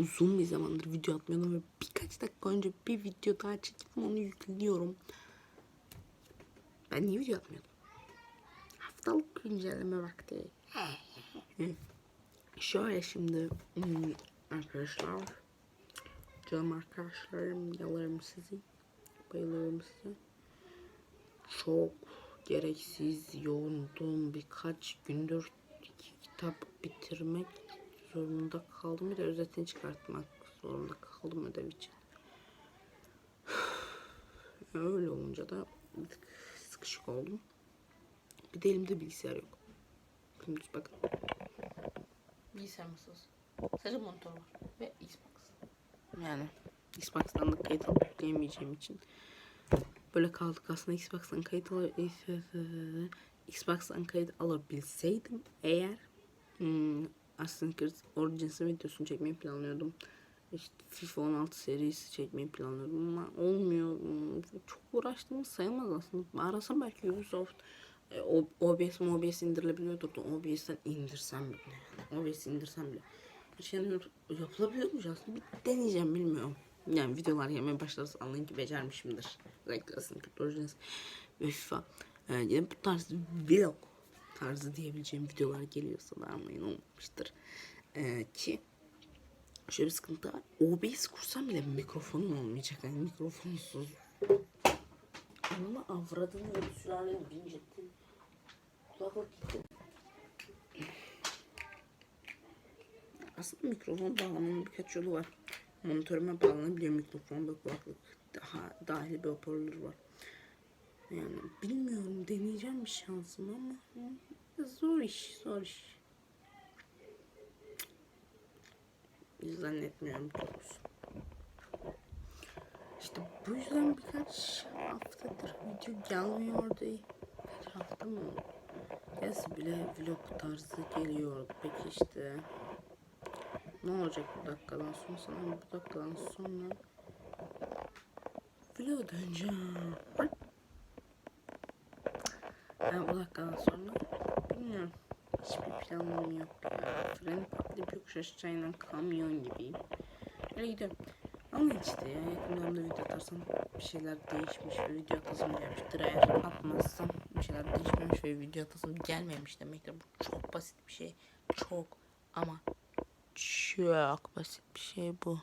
uzun bir zamandır video atmıyordum ve birkaç dakika önce bir video daha çekip onu yüklüyorum. Ben niye video atmıyordum? Haftalık güncelleme vakti. Şöyle şimdi hmm, arkadaşlar canım arkadaşlarım yalarım sizi bayılırım size çok gereksiz yoğundum birkaç gündür iki kitap bitirmek zorunda kaldım. Bir de özetini çıkartmak zorunda kaldım ödev için. Öyle olunca da bir tık sıkışık oldum. Bir de elimde bilgisayar yok. Gündüz bakın bilgisayar masası. Sadece monitör var ve Xbox. Yani Xbox'tan da kayıt alıp için. Böyle kaldık aslında Xbox'tan kayıt Xbox'tan kayıt alabilseydim eğer hmm, Assassin's Creed Origins'in videosunu çekmeyi planlıyordum. İşte FIFA 16 serisi çekmeyi planlıyordum ama olmuyor. Çok uğraştığımız sayılmaz aslında. Arasam belki Ubisoft e, OBS OBS indirilebiliyordur da OBS'ten indirsem bile. OBS indirsem bile. Bir şey yapılabiliyormuş aslında. Bir deneyeceğim bilmiyorum. Yani videolar yemeye başlarsa anlayın ki becermişimdir. Özellikle Assassin's Creed Origins ve FIFA. Yani bu tarz vlog tarzı diyebileceğim videolar geliyorsa da anlayın olmamıştır. Ee, ki şöyle bir sıkıntı var. OBS kursam bile mikrofonum olmayacak. Yani mikrofonsuz. Ama avradını öyle. Kulaklık gitti. Aslında mikrofon bağlamanın birkaç yolu var. Monitörüme bağlanabiliyor mikrofon ve kulaklık. Daha dahil bir hoparlör var. Yani bilmiyorum deneyeceğim bir şansım ama zor iş zor iş. Zannetmiyorum doğrusu. İşte bu yüzden birkaç haftadır video gelmiyordu. Kaç hafta mı? Gelse bile vlog tarzı geliyordu. Peki işte ne olacak bu dakikadan sonra? Sanırım bu dakikadan sonra vlog döneceğim. Ben bu dakikadan sonra bilmiyorum. Hiçbir planım yok ya. Freni patlayıp yokuş aşağıyla kamyon gibiyim. Öyle gidiyorum. Ama işte ya yakın dönemde video atarsam bir şeyler değişmiş ve video atasım gelmiştir. Eğer atmazsam bir şeyler değişmemiş ve video atasım gelmemiş demektir. Bu çok basit bir şey. Çok ama çok basit bir şey bu.